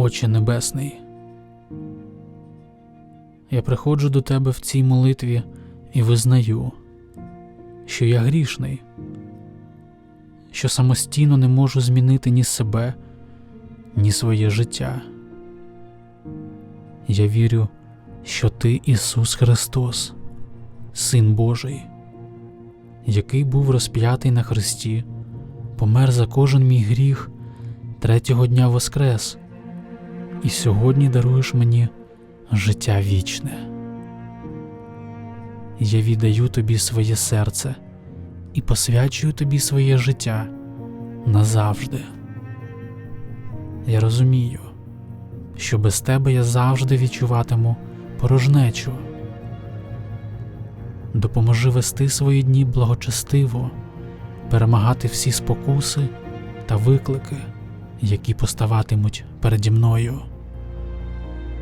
Отче Небесний. Я приходжу до Тебе в цій молитві і визнаю, що я грішний, що самостійно не можу змінити ні себе, ні своє життя. Я вірю, що Ти Ісус Христос, Син Божий, який був розп'ятий на хресті, помер за кожен мій гріх, третього дня воскрес, і сьогодні даруєш мені життя вічне. Я віддаю тобі своє серце і посвячую тобі своє життя назавжди. Я розумію, що без тебе я завжди відчуватиму порожнечу. Допоможи вести свої дні благочестиво, перемагати всі спокуси та виклики, які поставатимуть переді мною.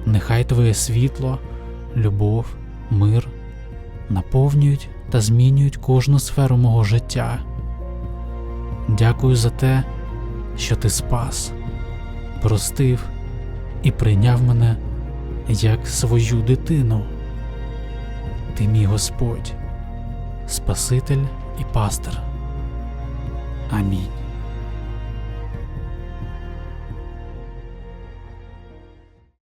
Нехай Твоє світло, любов, мир наповнюють та змінюють кожну сферу мого життя. Дякую за те, що ти спас, простив і прийняв мене як свою дитину. Ти мій Господь, Спаситель і пастир. Амінь.